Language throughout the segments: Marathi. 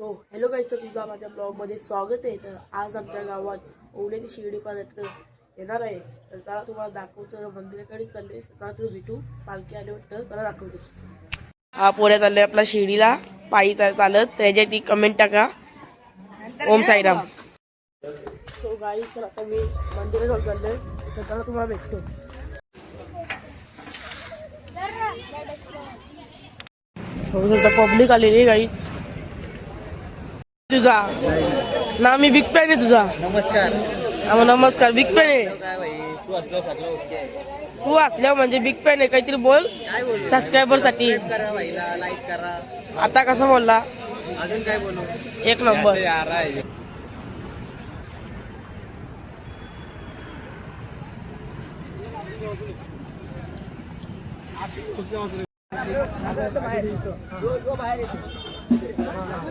सो हॅलो गाईस तर तुझा माझ्या ब्लॉगमध्ये स्वागत आहे. तर आज आमच्या गावात ओवल्याची शिर्डी पाण्यात येणार आहे. तर चला तुम्हाला दाखवतो मंदिराकडे चालले. तर चला तुम्ही भेटू. पालखी आले वाटतं त्याला दाखवतो. हा पोऱ्या चालले आपला शिर्डीला. पायी चालत. त्याच्यासाठी कमेंट टाका. ओम साईराम. सो गाई तर आता मी मंदिरात चाललोय. तर चला तुम्हाला भेटतो. पब्लिक आलेली गाईच तुझा. ना मी बिग फॅन आहे तुझा. नमस्कार. हा, नमस्कार बिग फॅन आहे. काय भाई? तू असलो सगळं ओके तू असल्यावर म्हणजे बिग फॅन आहे काहीतरी बोल. काय बोलू? सबस्क्रायबरसाठी करा भाईला लाईक करा. आता कसं बोलला? अजून काय बोलू? एक नंबर 何?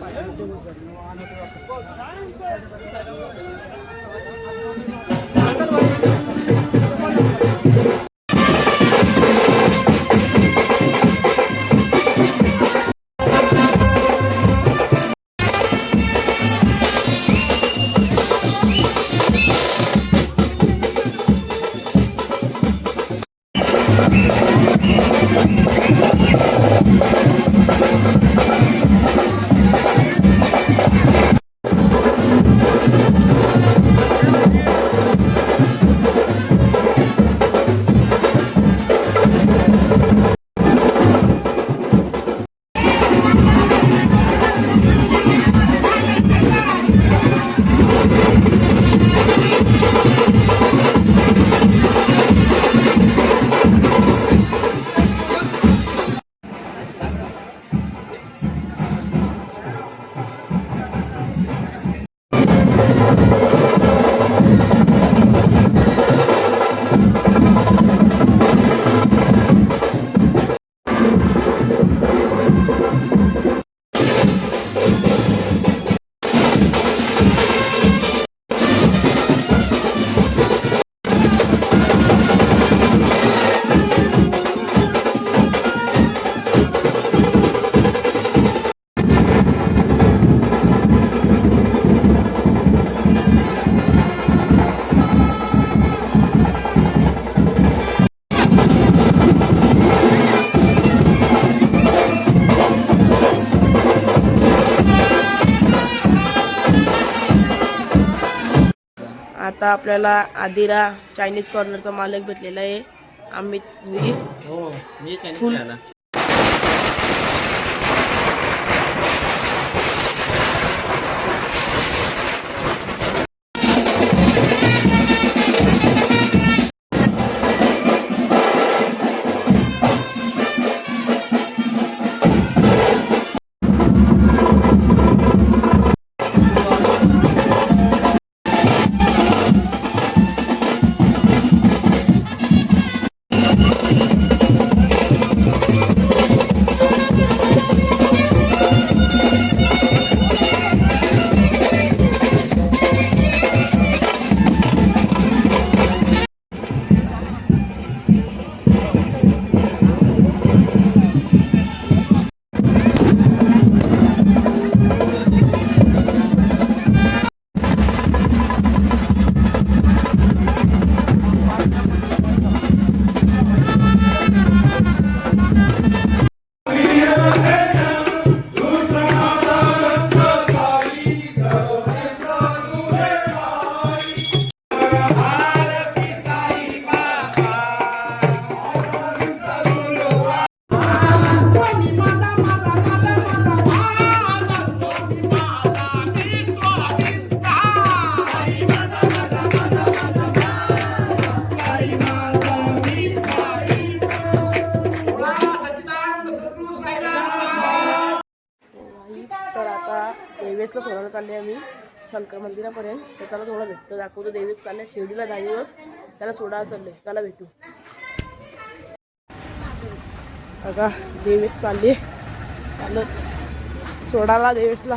आता आपल्याला आदिरा चायनीज कॉर्नरचा मालक भेटलेला आहे. अमित विजित हो मी फुल- शंकर मंदिरापर्यंत. तर त्याला थोडं भेटतो. दाखवतो देवेश चालले. शिर्डीला दहा दिवस. त्याला सोडायला चालले. त्याला भेटू. बघा देवेश चालले. चालत सोडायला देवेशला.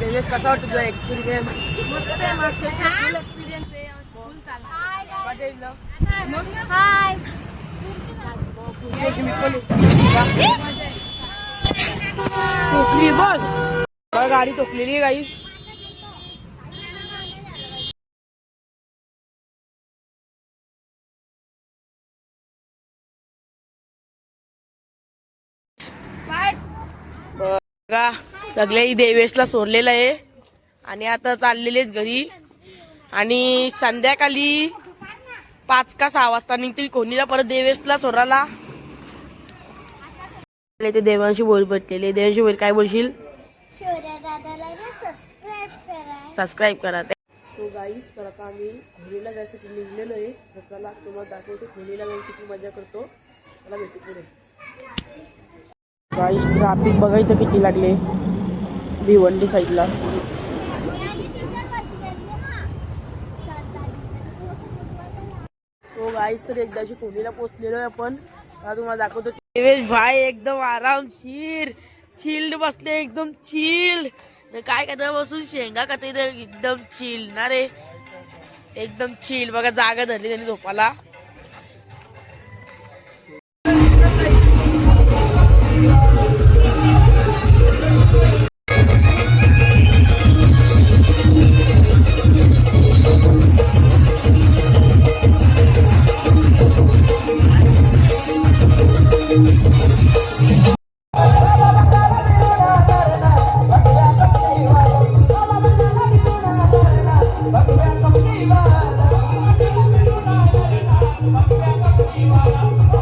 देवेश कसा वाटतो तुझा एक्सपिरियन्स मस्त आहे मागच्या फुल एक्सपिरियन्स आहे. मजा येईल हाय. मी पण बघ, गाडी तोकलेली आहे गाई बघा सगळे देवेशला सोडलेलं आहे. आणि आता चाललेले घरी. आणि संध्याकाळी पाच का सहा वाजता निघतील कोणीला परत देवेशला सोडायला. ते देवांशी बोल बसलेले देवांशी बोल काय बोलशील शौर्या दादाला सबस्क्राईब करा सबस्क्राईब करा. सो गाई तर आता आम्ही होळीला जायसाठी निघलेलो आहे. तर चला तुम्हाला दाखवतो होळीला जाऊन किती मजा करतो. मला भेटू पुढे. गाई ट्राफिक बघायचं किती लागले? भिवंडी साईडला हो गाईज तर एकदाची होळीला पोचलेलो आहे आपण. आता तुम्हाला दाखवतो. देवेश भाई एकदम आरामशीर चिल्ड बसले एकदम चिल्ड काय करता बसून शेंगा का ते एकदम चिल ना रे. एकदम चिल बघा जागा धरली त्यांनी झोपाला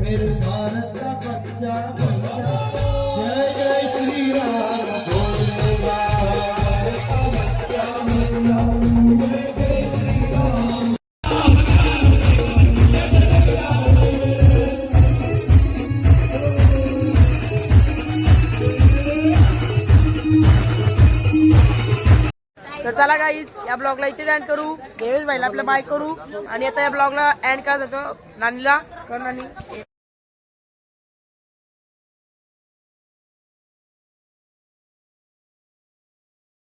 मेरे भारत का बच्चा चला काही या ब्लॉगला इथे एंड करू. देवेश भाईला आपल्या बाय करू. आणि आता या ब्लॉगला एंड करत होतो नानीला. कर नानी.